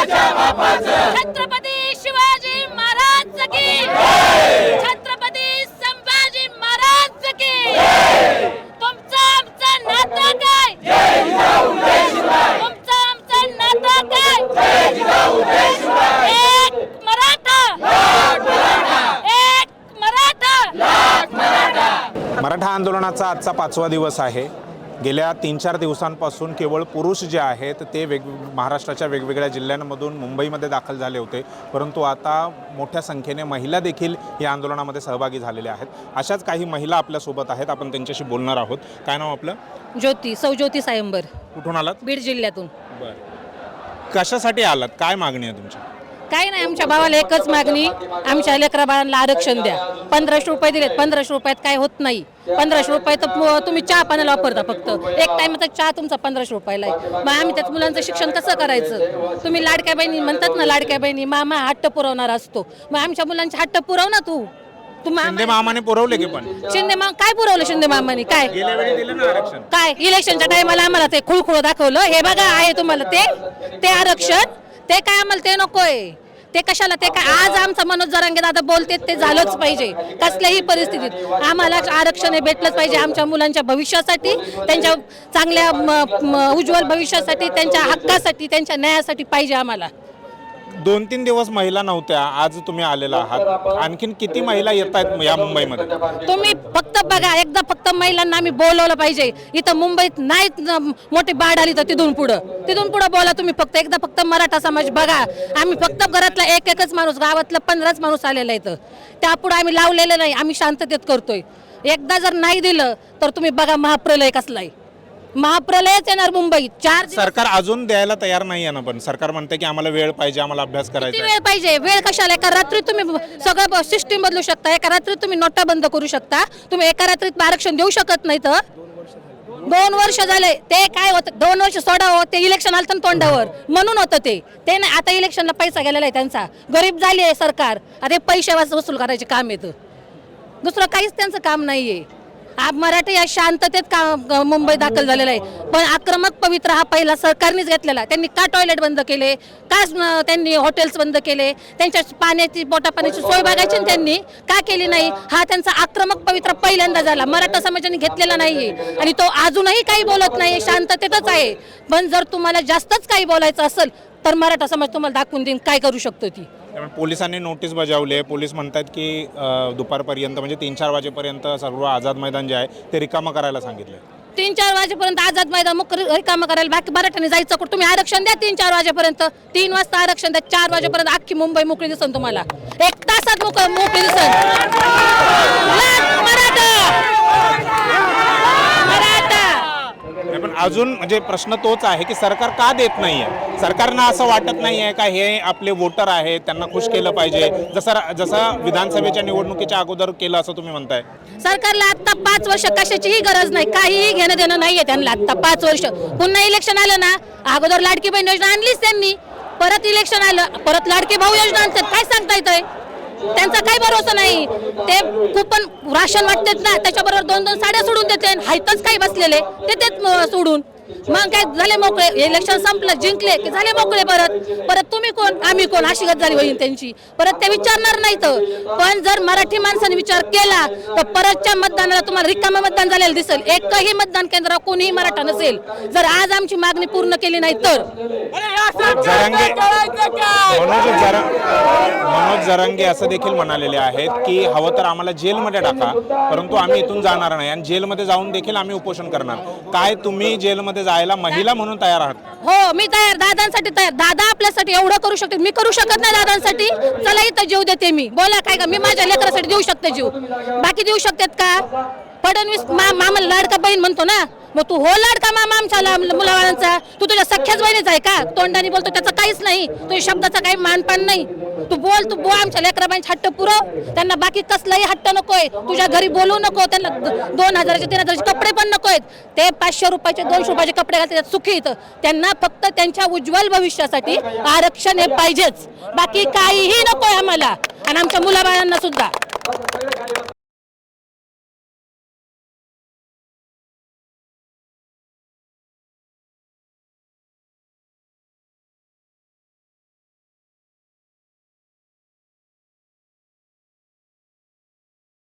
छत्रपती शिवाजी महाराज छत्रपती संभाजी महाराज की. तुमचं आमचं नातं काय? तुमचं आमचं नातं काय? मराठा. मराठा. मराठा आंदोलनाचा आजचा पाचवा दिवस आहे. गेल्या तीन चार दिवसांपासून केवळ पुरुष जे आहेत ते वेग महाराष्ट्राच्या वेगवेगळ्या जिल्ह्यांमधून मुंबईमध्ये दाखल झाले होते. परंतु आता मोठ्या संख्येने महिला देखील या आंदोलनामध्ये सहभागी झालेल्या आहेत. अशाच काही महिला आपल्यासोबत आहेत. आपण त्यांच्याशी बोलणार आहोत. काय नाव आपलं? ज्योती सौ ज्योती सायंबर. कुठून आलात? बीड जिल्ह्यातून. बरं. कशासाठी आलात? काय मागणी आहे तुमची? काही नाही आमच्या भावाला एकच मागणी आमच्या लेकरा बाळांना आरक्षण द्या. पंधराशे रुपये दिलेत पंधराशे रुपयात काय होत नाही. पंधराशे रुपये तर तुम्ही चहा पाण्याला वापरता फक्त. एक टाइमचा चहा तुमचा पंधराशे रुपयाला आहे. मग आम्ही त्याच मुलांचं शिक्षण कसं करायचं? तुम्ही लाडक्या बहिणी म्हणतात ना लाडक्या बहिणी मामा हट्ट पुरवणार असतो. मग आमच्या मुलांचे हट्ट पुरव ना तू. शिंदे मामाने पुरवले की पण? शिंदे मामा काय पुरवलं शिंदे मामानी? काय? काय? इलेक्शनच्या टायमाला आम्हाला ते खुळखुळ दाखवलं. हे बघा आहे तुम्हाला ते. ते आरक्षण. ते काय आम्हाला ते नकोय. ते कशाला ते काय आज आमचा मनोज जरांगे दादा बोलते ते झालंच पाहिजे. कसल्याही परिस्थितीत आम्हाला आरक्षण हे भेटलंच पाहिजे आमच्या मुलांच्या भविष्यासाठी त्यांच्या चांगल्या उज्ज्वल भविष्यासाठी त्यांच्या हक्कासाठी त्यांच्या न्यायासाठी पाहिजे आम्हाला. दोन तीन दिवस महिला नव्हत्या आज तुम्ही आलेला आहात. आणखीन किती महिला येत आहेत या मुंबईमध्ये? तुम्ही फक्त बघा एकदा फक्त महिलांना आम्ही बोलवलं पाहिजे. इथं मुंबईत नाही मोठी बाढ आली तर तिथून पुढं. तिथून पुढं बोला तुम्ही फक्त. एकदा फक्त मराठा समाज बघा. आम्ही फक्त घरातला एक एकच माणूस गावातला पंधराच माणूस आलेला इथं. त्यापुढे आम्ही लावलेलं नाही. आम्ही शांततेत करतोय. एकदा जर नाही दिलं तर तुम्ही बघा महाप्रलय कसलाय महाप्रलयच येणार मुंबईत. चार दिवस सरकार अजून द्यायला तयार नाही आहे ना पण सरकार म्हणते की आम्हाला वेळ पाहिजे आम्हाला अभ्यास किती करायचा आहे. वेळ पाहिजे? वेळ कशाला? एका रात्री तुम्ही सगळं सिस्टीम बदलू शकता एका रात्री तुम्ही नोटा बंद करू शकता तुम्ही एका रात्रीत आरक्षण देऊ शकत नाही तर? दोन वर्ष झाले ते काय होतं? दोन वर्ष सोडा हो ते इलेक्शन आलं ना तोंडावर. म्हणून होतं ते. ते नाही आता इलेक्शनला पैसा गेलेला आहे त्यांचा. गरीब झाली आहे सरकार. आता हे पैसे वाच- वसूल करायचे काम येतं दुसरं काहीच त्यांचं काम नाहीये. आप मराठी या शांततेत का मुंबई दाखल झालेला आहे? पण आक्रमक पवित्र हा पहिला सरकारनेच घेतलेला. त्यांनी का टॉयलेट बंद केले? का त्यांनी हॉटेल्स बंद केले? त्यांच्या पाण्याची बोटा पाण्याची सोय बघायची त्यांनी का केली नाही? हा त्यांचा आक्रमक पवित्र पहिल्यांदा झाला. मराठा समाजाने घेतलेला नाही आणि तो अजूनही काही बोलत नाही. शांततेतच आहे. पण जर तुम्हाला जास्तच काही बोलायचं असेल तर मराठा समाज तुम्हाला दाखवून देईन काय करू शकतो ती. त्यामुळे पोलिसांनी नोटीस बजावली आहे. पोलीस म्हणतात की अ, दुपारपर्यंत म्हणजे तीन चार वाजेपर्यंत सर्व आझाद मैदान जे आहे ते रिकामं करायला सांगितलं तीन चार वाजेपर्यंत आझाद मैदान मुख काम करायला बाकी मराठ्याने जायचं कुठं? तुम्ही आरक्षण द्या तीन चार वाजेपर्यंत. तीन वाजता आरक्षण द्या चार वाजेपर्यंत अख्खी मुंबई मोकळी दिसन तुम्हाला. एक तासात मोक मोकळी दिसन मराठा मराठा नाही, पण अजून म्हणजे प्रश्न तोच आहे की सरकार का देत नाहीये? सरकारनं असं वाटत नाहीये का हे आपले वोटर आहेत त्यांना खुश केलं पाहिजे? जसं जसं विधानसभेच्या निवडणुकीच्या अगोदर केलं असं तुम्ही म्हणताय. सरकारला आता पाच वर्ष कशाचीही गरज नाही काहीही घेणं देणं नाहीये त्यांना आता पाच वर्ष. पुन्हा इलेक्शन आलं ना अगोदर लाडकी बहीण योजना आणलीच त्यांनी. परत इलेक्शन आलं परत लाडकी भाऊ योजना आणतात. काय सांगता येतंय? त्यांचा काही भरोसा नाही. ते कुपन राशन वाटतात ना त्याच्याबरोबर दोन दोन साड्या सोडून देते हायतच काही बसलेले. ते तेच सोडून. मग काय झाले मोकळे? इलेक्शन संपलं जिंकले की झाले मोकळे परत? परत तुम्ही कोण? आम्ही कोण? अशी गत झाली होईल त्यांची. परत ते विचारणार नाही तर पण जर मराठी माणसाने विचार केला तर परतच्या मतदानाला तुम्हाला रिकामं मतदान झालेलं दिसेल. एकही मतदान केंद्र कोणीही मराठा नसेल. जर आज आमची मागणी पूर्ण केली नाही तर? मनोज जरांगे असं देखील म्हणालेले आहेत की हवं तर आम्हाला जेलमध्ये टाका परंतु आम्ही इथून जाणार नाही. आणि जेलमध्ये जाऊन देखील आम्ही उपोषण करणार. काय तुम्ही जेलमध्ये जायला महिला म्हणून तयार आहात. हो मी तयार. दादांसाठी तयार. दादा आपल्यासाठी एवढं करू शकते मी करू शकत नाही दादांसाठी. चला इथं जीव देते मी. बोला काय का मी माझ्या लेकरासाठी देऊ शकते जीव. बाकी देऊ शकतात का? फडणवीस मा मामा लाडका बहीण म्हणतो ना. मग तू हो लाडका मामा आमच्या मुलाबाळांचा. तू तुझ्या सख्याच बहिणीचा आहे का? तोंडाने बोलतो त्याचं काहीच नाही. तुझ्या शब्दाचा काही मानपान नाही. तू बोल तू बोल आमच्या लेकराबाईंचे हट्ट पुरव. त्यांना बाकी कसलाही हट्ट नकोय. तुझ्या घरी बोलू नको. त्यांना दोन हजाराचे तीन हजाराचे कपडे पण नकोयत. ते पाचशे रुपयाचे दोनशे रुपयाचे कपडे घालतात. सुखीत सुखी त्यांना फक्त त्यांच्या उज्ज्वल भविष्यासाठी आरक्षण हे पाहिजेच. बाकी काहीही नकोय आम्हाला. आणि आमच्या मुलाबाळांना सुद्धा.